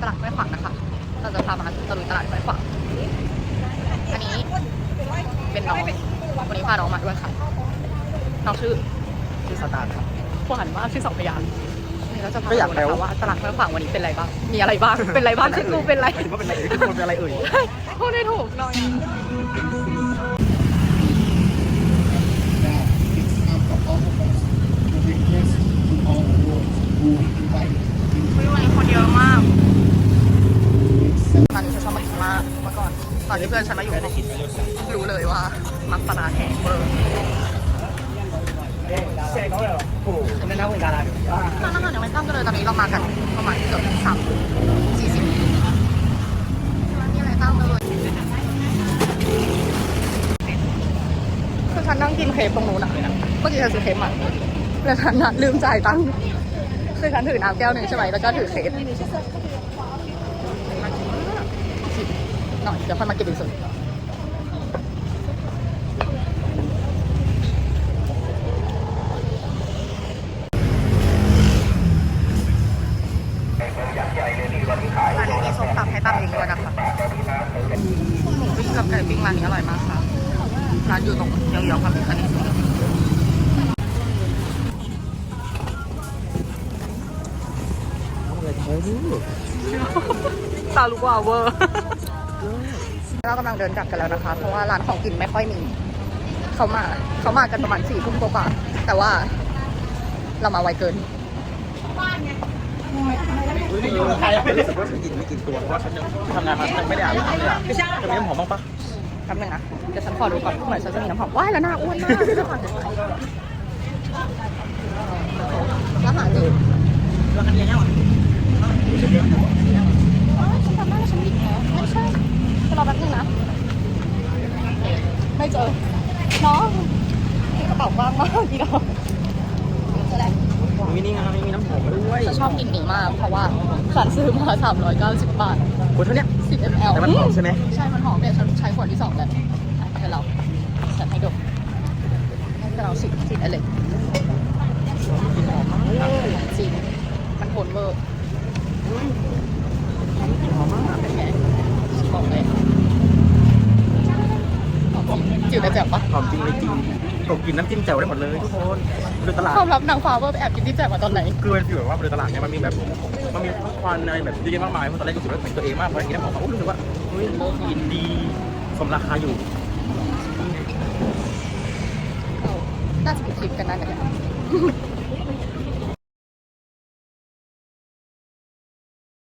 ตลาดห้วยขวางนะคะ เราจะพามาตะลุยตลาดห้วยขวาง อันนี้เป็นน้องวันนี้พาน้องมาด้วยค่ะ น้องชื่อที่สตาร์ทครับผู้หันว่าชื่อสองพยางค์นี่เราจะพาก็อยากดูแปลนะคะว่าว่าตลาดห้วยขวางวันนี้เป็นอะไรบ้าง มีอะไรบ้าง เป็นอะไรบ้างชื่อกูเป็นอะไรหมายถึงว่าเป็นอะไรทุกคนเป็นอะไรเอ่ยพูดได้ถูกหน่อยวันนี้คนเยอะมาก ตอ นนี้ฉันชอบมากินมากเมื่อก่อน ตอนที่เพื่อนฉันมาอยู่ห้องรู้เลยว่ามักปลาแห้งเบอร์โอ้โหไม่น่าเป็นดาราอยู่ร้านอาหารยังไม่ตั้งกันเลยตอนนี้เรามากันประมาณเกือบสามสี่สิบร้านนี้อะไรตั้งเลยคือฉันนั่งกินเครปตรงนู้นอะเมื่อกี้ฉันซื้อเครปมาแล้วฉันน่ะลืมจ่ายตังค์คือฉันถือน้ำแก้วหนึ่งใช่ไหมแล้วก็ถือเครป หน่อยเดี๋ยวค่อยมากินอีกส่วนร้านนี้มีส้มตำให้ตำเองด้วยนะคะหมูปิ้งกับไก่ปิ้งร้านนี้อร่อยมากค่ะ ร้านอยู่ตรงเยาวๆค่ะมีคันตตาลูกว่าเวอร์ เรากำลังเดินกลับกันแล้วนะคะ เพราะว่าร้านของกินไม่ค่อยมี เขามาเขามากันประมาณสี่ทุ่มกว่าๆแต่ว่าเรามาไวเกินใครไม่รู้สึกว่าฉันกินไม่กินตัวเพราะว่าฉันยังทำงานมาฉันไม่ได้อาบน้ำเลยอะจะมีน้ำหอมบ้างปะแป๊บนึงนะเดี๋ยวฉันขอดูก่อนเหมือนฉันจะมีน้ำหอมว้ายแล้วหน้าอ้วนมากเดี๋ยวก่อนเดี๋ยวก่อนแล้วหาดูแล้วกันยังไงวะอ๋อฉันจำได้ว่าฉันหยิบแล้วไม่ใช่ จะรอแป๊บนึงนะ ไม่เจอน้องกระเป๋ากว้างมากดีเนาะเจอแล้วมีนี่ไงมีน้ำหอมด้วยฉันชอบกินนี้มาก เพราะว่าฉันซื้อมา390บาทคนเท่านี้10 ml แต่มันหอมใช่ไหมใช่ มันหอมเนี่ยฉันใช้ขวดที่สองแล้วอะเดี๋ยวเราฉันให้ดมให้เราสิสิอะไรกินหอมมากจริงมันโหนเวอร์ กินหอมมาก เป็นไงบอกเลยหอม จริงจิ๋วแต่แจ่บปะหอมจริงเลยจริงผมกินน้ำจิ้มแจ่วได้หมดเลยทุกคนดูตลาดความลับนางฟ้าว่าไปแอบกินที่แจ่บมาตอนไหนคือมันฟีลแบบว่าบริตลาดเนี่ยมันมีแบบมันมีควันอะไรแบบเยอะแยะมากมายเพราะตอนแรกรู้สึกว่าเป็นตัวเองมากพอกินน้ำหอมมารู้สึกว่าเฮ้ยกินดีสมราคาอยู่เอาน่าจะปิดคลิปกันนะเนี่ย